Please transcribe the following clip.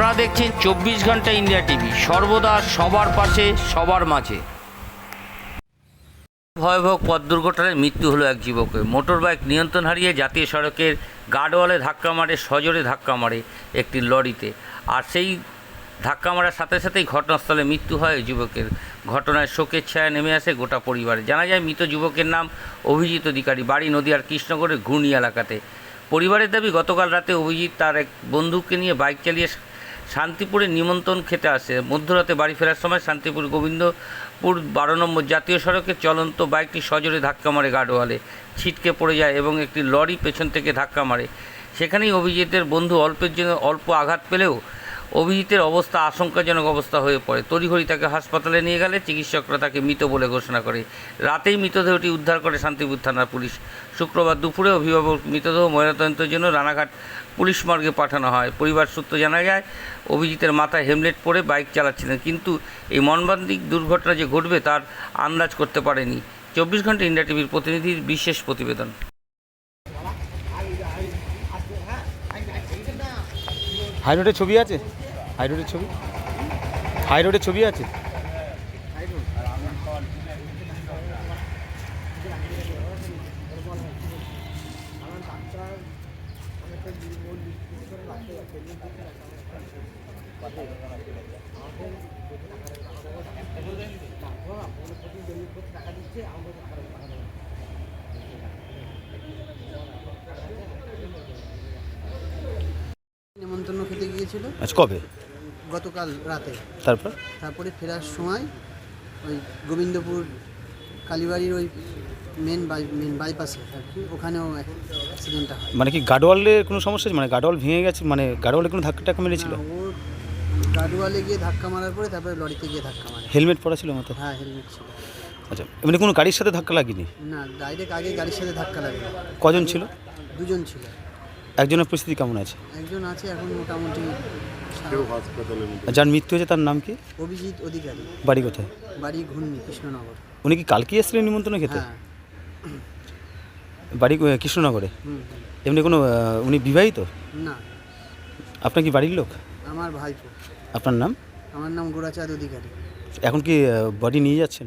আপনারা দেখছেন চব্বিশ ঘণ্টা ইন্ডিয়া টিভি। সর্বদা সবার পাশে, সবার মাঝে। ভয়াবহ পথ দুর্ঘটনায় মৃত্যু হলো এক যুবকের মোটর বাইক নিয়ন্ত্রণ হারিয়ে জাতীয় সড়কের গার্ডওয়ালে ধাক্কা মারে, সজোরে ধাক্কা মারে একটি লরিতে। আর সেই ধাক্কা মারার সাথে সাথেই ঘটনাস্থলে মৃত্যু হয় যুবকের। ঘটনায় শোকের ছায়া নেমে আসে গোটা পরিবারে। জানা যায়, মৃত যুবকের নাম অভিজিৎ অধিকারী। বাড়ি নদীয়ার কৃষ্ণগড়ের ঘূর্ণি এলাকাতে পরিবারের দাবি, গতকাল রাতে অভিজিৎ তার এক বন্ধুকে নিয়ে বাইক চালিয়ে শান্তিপুরে নিমন্ত্রণ খেতে আসে। মধ্যরাতে বাড়ি ফেরার সময় শান্তিপুর গোবিন্দপুর বারো নম্বর জাতীয় সড়কে চলন্ত বাইকটি সজোরে ধাক্কা মারে গার্ডওয়ালে ছিটকে পড়ে যায় এবং একটি লরি পেছন থেকে ধাক্কা মারে। সেখানেই অভিজিতের বন্ধু অল্পের জন্য অল্প আঘাত পেলেও অভিজিতের অবস্থা আশঙ্কাজনক অবস্থা হয়ে পড়ে। তড়িঘড়ি তাকে হাসপাতালে নিয়ে গেলে চিকিৎসকরা তাকে মৃত বলে ঘোষণা করে। রাতেই মৃতদেহটি উদ্ধার করে শান্তিপুর থানার পুলিশ। শুক্রবার দুপুরে অভিভাবক মৃতদেহ ময়নাতদন্তের জন্য রানাঘাট পুলিশ মর্গে পাঠানো হয়। পরিবার সূত্র জানা যায়, অভিজিতের মাথায় হেমলেট পরে বাইক চালাচ্ছিলেন, কিন্তু এই মর্মান্তিক দুর্ঘটনা যে ঘটবে তার আন্দাজ করতে পারেনি। চব্বিশ ঘণ্টা ইন্ডিয়া টিভির প্রতিনিধির বিশেষ প্রতিবেদন। হাই রোডের ছবি আছে? হাই রোডের ছবি? হাই রোডের ছবি আছে? নেমন্তন্ন খেতে গিয়েছিল আচ্ছা কবে? গতকাল রাতে। তারপর? তারপরে ফেরার সময় ওই গোবিন্দপুর কালীবাড়ির ওই মেন বাই মেন বাইপাসে আর কি ওখানেও অ্যাক্সিডেন্টটা হয়। মানে কি গার্ডওয়ালের কোনো সমস্যা আছে মানে গার্ডওয়াল ভেঙে গেছে? মানে গার্ডওয়ালে কোনো ধাক্কা টাক্কা মেরেছিল? ওর গাড়ুয়ালে গিয়ে ধাক্কা মারার পরে তারপরে লরিতে গিয়ে ধাক্কা মারে। হেলমেট পরা ছিল মাথায়? হ্যাঁ হেলমেট ছিল। আচ্ছা এমনি কোনো গাড়ির সাথে ধাক্কা লাগেনি? না ডাইরেক্ট আগে গাড়ির সাথে ধাক্কা লাগে কজন ছিল? দুজন ছিল। একজনের পরিস্থিতি কেমন আছে? একজন আছে এখন মোটামুটি যার মৃত্যু হয়েছে তার নাম কি? অভিজিৎ অধিকারী। বাড়ি কোথায়? বাড়ি ঘূর্ণি কৃষ্ণনগর। উনি কি কালকে এসেছিলেন নিমন্ত্রণ খেতে হ্যাঁ। বাড়ি কৃষ্ণনগরে? এমনি কোনো উনি বিবাহিত? না। আপনার কি বাড়ির লোক? আমার ভাইপো। আপনার নাম? আমার নাম গোরাচাঁদ অধিকারী। এখন কি বডি নিয়ে যাচ্ছেন?